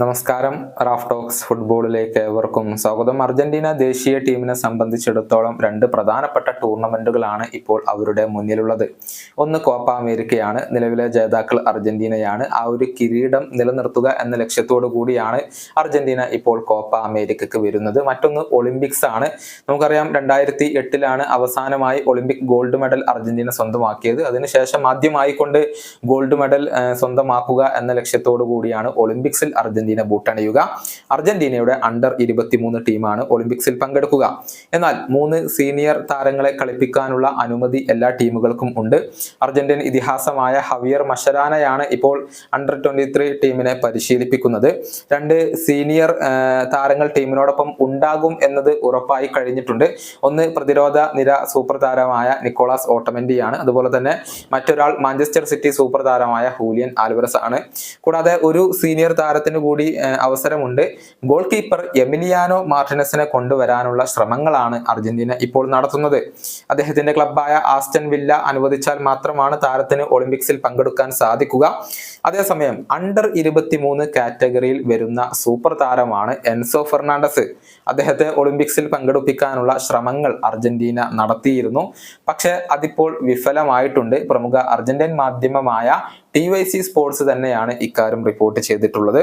നമസ്കാരം. Raf talks ഫുട്ബോളിലേക്ക് ഏവർക്കും സ്വാഗതം. അർജന്റീന ദേശീയ ടീമിനെ സംബന്ധിച്ചിടത്തോളം രണ്ട് പ്രധാനപ്പെട്ട ടൂർണമെന്റുകളാണ് ഇപ്പോൾ അവരുടെ മുന്നിലുള്ളത്. ഒന്ന് കോപ്പ അമേരിക്കയാണ്. നിലവിലെ ജേതാക്കൾ അർജന്റീനയാണ്. ആ ഒരു കിരീടം നിലനിർത്തുക എന്ന ലക്ഷ്യത്തോടു കൂടിയാണ് അർജന്റീന ഇപ്പോൾ കോപ്പ അമേരിക്കക്ക് വരുന്നത്. മറ്റൊന്ന് ഒളിമ്പിക്സ് ആണ്. നമുക്കറിയാം രണ്ടായിരത്തി എട്ടിലാണ് അവസാനമായി ഒളിമ്പിക് ഗോൾഡ് മെഡൽ അർജന്റീന സ്വന്തമാക്കിയത്. അതിനുശേഷം ആദ്യമായി കൊണ്ട് ഗോൾഡ് മെഡൽ സ്വന്തമാക്കുക എന്ന ലക്ഷ്യത്തോടു കൂടിയാണ് ഒളിമ്പിക്സിൽ അർജന്റീന ബൂട്ടണിയുക. അർജന്റീനയുടെ അണ്ടർ ഇരുപത്തിമൂന്ന് ടീമാണ് ഒളിമ്പിക്സിൽ പങ്കെടുക്കുക. എന്നാൽ മൂന്ന് സീനിയർ താരങ്ങളെ കളിപ്പിക്കാനുള്ള അനുമതി എല്ലാ ടീമുകൾക്കും ഉണ്ട്. അർജന്റീൻ ഇതിഹാസമായ ഹവിയർ മഷരാനയാണ് ഇപ്പോൾ അണ്ടർ ട്വന്റി ത്രീ ടീമിനെ പരിശീലിപ്പിക്കുന്നത്. രണ്ട് സീനിയർ താരങ്ങൾ ടീമിനോടൊപ്പം ഉണ്ടാകും എന്നത് ഉറപ്പായി കഴിഞ്ഞിട്ടുണ്ട്. ഒന്ന് പ്രതിരോധ നിര സൂപ്പർ താരമായ നിക്കോളാസ് ഓട്ടമെന്റിയാണ്. അതുപോലെ തന്നെ മറ്റൊരാൾ മാഞ്ചസ്റ്റർ സിറ്റി സൂപ്പർ താരമായ ഹൂലിയൻ ആൽവറസ് ആണ് കൂടാതെ ഒരു സീനിയർ താരത്തിന് കൂടി ആ, അവസരമുണ്ട്. ഗോൾ കീപ്പർ എമിലിയാനോ മാർട്ടിനസിനെ കൊണ്ടുവരാനുള്ള ശ്രമങ്ങളാണ് അർജന്റീന ഇപ്പോൾ നടത്തുന്നത്. അദ്ദേഹത്തിന്റെ ക്ലബായ ആസ്റ്റൻ വില്ല അനുവദിച്ചാൽ മാത്രമാണ് താരത്തിന് ഒളിമ്പിക്സിൽ പങ്കെടുക്കാൻ സാധിക്കുക. അതേസമയം അണ്ടർ ഇരുപത്തിമൂന്ന് കാറ്റഗറിയിൽ വരുന്ന സൂപ്പർ താരമാണ് എൻസോ ഫെർണാണ്ടസ്. അദ്ദേഹത്തെ ഒളിമ്പിക്സിൽ പങ്കെടുപ്പിക്കാനുള്ള ശ്രമങ്ങൾ അർജന്റീന നടത്തിയിരുന്നു. പക്ഷേ അതിപ്പോൾ വിഫലമായിട്ടുണ്ട്. പ്രമുഖ അർജന്റീൻ മാധ്യമമായ ടി വൈ സി സ്പോർട്സ് തന്നെയാണ് ഇക്കാര്യം റിപ്പോർട്ട് ചെയ്തിട്ടുള്ളത്.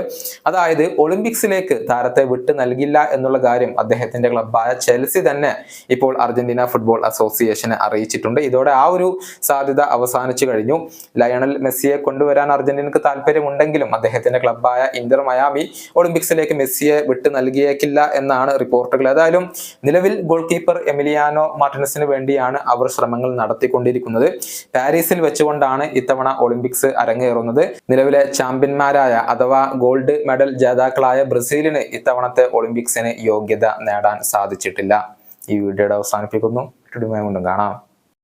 അതായത് ഒളിമ്പിക്സിലേക്ക് താരത്തെ വിട്ടു നൽകില്ല എന്നുള്ള കാര്യം അദ്ദേഹത്തിന്റെ ക്ലബായ ചെൽസി തന്നെ ഇപ്പോൾ അർജന്റീന ഫുട്ബോൾ അസോസിയേഷനെ അറിയിച്ചിട്ടുണ്ട്. ഇതോടെ ആ ഒരു സാധ്യത അവസാനിച്ചു കഴിഞ്ഞു. ലയണൽ മെസ്സിയെ കൊണ്ടുവരാൻ അർജന്റീനക്ക് താല്പര്യമുണ്ടെങ്കിലും അദ്ദേഹത്തിന്റെ ക്ലബായ ഇന്റർ മയാമി ഒളിമ്പിക്സിലേക്ക് മെസ്സിയെ വിട്ടു നൽകിയേക്കില്ല എന്നാണ് റിപ്പോർട്ടുകൾ ഏതായാലും നിലവിൽ ഗോൾ കീപ്പർ എമിലിയാനോ മാർട്ടിനസിന് വേണ്ടിയാണ് അവർ ശ്രമങ്ങൾ നടത്തിക്കൊണ്ടിരിക്കുന്നത്. പാരീസിൽ വെച്ചുകൊണ്ടാണ് ഇത്തവണ ഒളിമ്പിക്സ് അരങ്ങേറുന്നത്. നിലവിലെ ചാമ്പ്യന്മാരായ അഥവാ ഗോൾഡ് മെഡൽ ജേതാക്കളായ ബ്രസീലിന് ഇത്തവണത്തെ ഒളിമ്പിക്സിന് യോഗ്യത നേടാൻ സാധിച്ചിട്ടില്ല. ഈ വീഡിയോയുടെ അവസാനിപ്പിക്കുന്നു. കാണാം.